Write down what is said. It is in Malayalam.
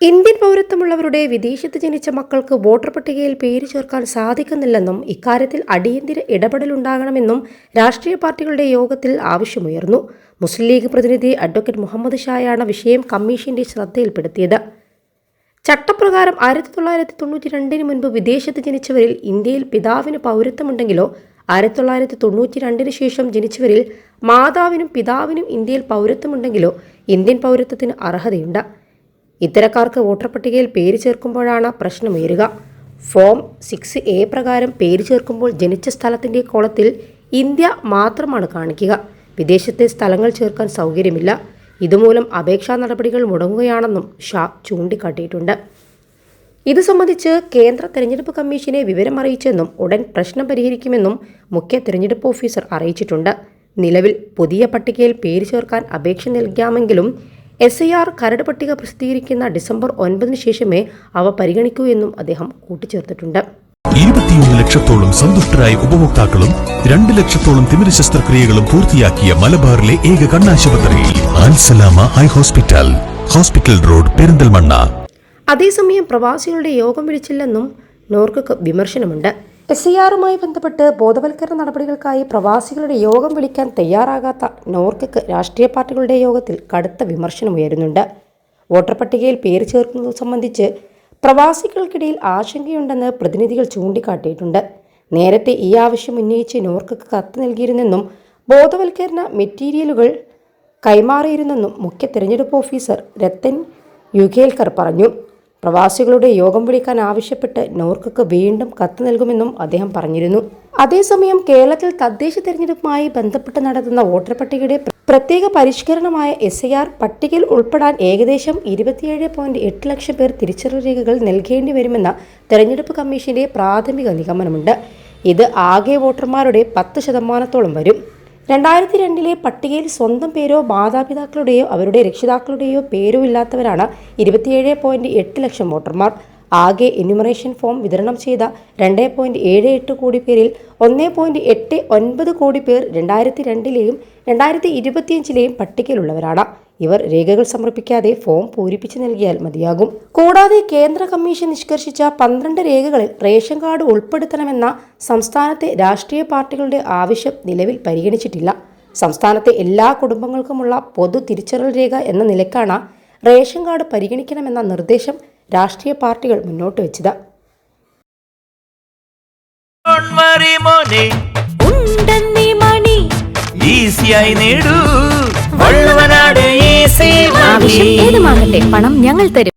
ഇന്ത്യൻ പൗരത്വമുള്ളവരുടെ വിദേശത്ത് ജനിച്ച മക്കൾക്ക് വോട്ടർ പട്ടികയിൽ പേര് ചേർക്കാൻ സാധിക്കുന്നില്ലെന്നും ഇക്കാര്യത്തിൽ അടിയന്തര ഇടപെടലുണ്ടാകണമെന്നും രാഷ്ട്രീയ പാർട്ടികളുടെ യോഗത്തിൽ ആവശ്യമുയർന്നു. മുസ്ലിം ലീഗ് പ്രതിനിധി അഡ്വക്കേറ്റ് മുഹമ്മദ് ഷായാണ് വിഷയം കമ്മീഷന്റെ ശ്രദ്ധയിൽപ്പെടുത്തിയത്. ചട്ടപ്രകാരം ആയിരത്തി തൊള്ളായിരത്തി തൊണ്ണൂറ്റി രണ്ടിന് മുൻപ് വിദേശത്ത് ജനിച്ചവരിൽ ഇന്ത്യയിൽ പിതാവിന് പൗരത്വമുണ്ടെങ്കിലോ ആയിരത്തി തൊള്ളായിരത്തി തൊണ്ണൂറ്റി രണ്ടിന് ശേഷം ജനിച്ചവരിൽ മാതാവിനും പിതാവിനും ഇന്ത്യയിൽ പൗരത്വമുണ്ടെങ്കിലോ ഇന്ത്യൻ പൗരത്വത്തിന് അർഹതയുണ്ട്. ഇത്തരക്കാർക്ക് വോട്ടർ പട്ടികയിൽ പേര് ചേർക്കുമ്പോഴാണ് പ്രശ്നമുയരുക. ഫോം സിക്സ് എ പ്രകാരം പേര് ചേർക്കുമ്പോൾ ജനിച്ച സ്ഥലത്തിന്റെ കോളത്തിൽ ഇന്ത്യ മാത്രമാണ് കാണിക്കുക. വിദേശത്തെ സ്ഥലങ്ങൾ ചേർക്കാൻ സൗകര്യമില്ല. ഇതുമൂലം അപേക്ഷാ നടപടികൾ മുടങ്ങുകയാണെന്നും ഷാ ചൂണ്ടിക്കാട്ടിയിട്ടുണ്ട്. ഇത് സംബന്ധിച്ച് കേന്ദ്ര തെരഞ്ഞെടുപ്പ് കമ്മീഷനെ വിവരം അറിയിച്ചെന്നും ഉടൻ പ്രശ്നം പരിഹരിക്കുമെന്നും മുഖ്യ തെരഞ്ഞെടുപ്പ് ഓഫീസർ അറിയിച്ചിട്ടുണ്ട്. നിലവിൽ പുതിയ പട്ടികയിൽ പേര് ചേർക്കാൻ അപേക്ഷ നൽകാമെങ്കിലും എസ് ഐ ആർ കരട് പട്ടിക പ്രസിദ്ധീകരിക്കുന്ന ഡിസംബർ ഒൻപതിന് ശേഷമേ അവ പരിഗണിക്കൂ എന്നും അദ്ദേഹം കൂട്ടിച്ചേർത്തിട്ടുണ്ട്. ഇരുപത്തിയൊന്ന് ലക്ഷത്തോളം സന്തുഷ്ടരായ ഉപഭോക്താക്കളും രണ്ട് ലക്ഷത്തോളം തിമിര ശസ്ത്രക്രിയകളും പൂർത്തിയാക്കിയ മലബാറിലെ ഏക കണ്ണാശുപത്രി Alsalama eye hospital hospital road Perinthalmanna. അതേസമയം പ്രവാസികളുടെ യോഗം വിളിച്ചില്ലെന്നും നോർക്ക് വിമർശനമുണ്ട്. എസ് ഐ ആറുമായി ബന്ധപ്പെട്ട് ബോധവൽക്കരണ നടപടികൾക്കായി പ്രവാസികളുടെ യോഗം വിളിക്കാൻ തയ്യാറാകാത്ത നോർക്കക്ക് രാഷ്ട്രീയ പാർട്ടികളുടെ യോഗത്തിൽ കടുത്ത വിമർശനമുയരുന്നുണ്ട് വോട്ടർ പട്ടികയിൽ പേര് ചേർക്കുന്നത് സംബന്ധിച്ച് പ്രവാസികൾക്കിടയിൽ ആശങ്കയുണ്ടെന്ന് പ്രതിനിധികൾ ചൂണ്ടിക്കാട്ടിയിട്ടുണ്ട്. നേരത്തെ ഈ ആവശ്യം ഉന്നയിച്ച് നോർക്കക്ക് കത്ത് നൽകിയിരുന്നെന്നും ബോധവൽക്കരണ മെറ്റീരിയലുകൾ കൈമാറിയിരുന്നെന്നും മുഖ്യ തിരഞ്ഞെടുപ്പ് ഓഫീസർ രത്തൻ യുഗേൽക്കർ പറഞ്ഞു. പ്രവാസികളുടെ യോഗം വിളിക്കാൻ ആവശ്യപ്പെട്ട് നോർക്കക്ക് വീണ്ടും കത്ത് നൽകുമെന്നും അദ്ദേഹം പറഞ്ഞിരുന്നു. അതേസമയം കേരളത്തിൽ തദ്ദേശ തെരഞ്ഞെടുപ്പുമായി ബന്ധപ്പെട്ട് നടത്തുന്ന വോട്ടർ പട്ടികയുടെ പ്രത്യേക പരിഷ്കരണമായ എസ് ഐ ആർ പട്ടികയിൽ ഉൾപ്പെടാൻ ഏകദേശം ഇരുപത്തിയേഴ് പോയിന്റ് എട്ട് ലക്ഷം പേർ തിരിച്ചറിവ് രേഖകൾ നൽകേണ്ടി വരുമെന്ന തെരഞ്ഞെടുപ്പ് കമ്മീഷന്റെ പ്രാഥമിക നിഗമനമുണ്ട്. ഇത് ആകെ വോട്ടർമാരുടെ പത്ത് ശതമാനത്തോളം വരും. രണ്ടായിരത്തി രണ്ടിലെ പട്ടികയിൽ സ്വന്തം പേരോ മാതാപിതാക്കളുടെയോ അവരുടെ രക്ഷിതാക്കളുടെയോ പേരോ ഇല്ലാത്തവരാണ് ഇരുപത്തിയേഴ് ലക്ഷം വോട്ടർമാർ. ആകെ എന്യൂമറേഷൻ ഫോം വിതരണം ചെയ്ത രണ്ട് പോയിന്റ് ഏഴ് എട്ട് കോടി പേരിൽ ഒന്ന് പോയിന്റ് എട്ട് ഒൻപത് കോടി പേർ രണ്ടായിരത്തി രണ്ടിലെയും രണ്ടായിരത്തി ഇരുപത്തിയഞ്ചിലെയും പട്ടികയിലുള്ളവരാണ്. ഇവർ രേഖകൾ സമർപ്പിക്കാതെ ഫോം പൂരിപ്പിച്ചു നൽകിയാൽ മതിയാകും. കൂടാതെ കേന്ദ്ര കമ്മീഷൻ നിഷ്കർഷിച്ച പന്ത്രണ്ട് രേഖകളിൽ റേഷൻ കാർഡ് ഉൾപ്പെടുത്തണമെന്ന സംസ്ഥാനത്തെ രാഷ്ട്രീയ പാർട്ടികളുടെ ആവശ്യം നിലവിൽ പരിഗണിച്ചിട്ടില്ല. സംസ്ഥാനത്തെ എല്ലാ കുടുംബങ്ങൾക്കുമുള്ള പൊതു തിരിച്ചറിയൽ രേഖ എന്ന നിലക്കാണ് റേഷൻ കാർഡ് പരിഗണിക്കണമെന്ന നിർദ്ദേശം രാഷ്ട്രീയ പാർട്ടികൾ മുന്നോട്ട് വെച്ചത്. ഏത് worry, മണി. ഈസിയായി നേടൂ. വള്ളുവനാട് ഈസി ആവശ്യം ഏതുമാകട്ടെ പണം ഞങ്ങൾ തരും.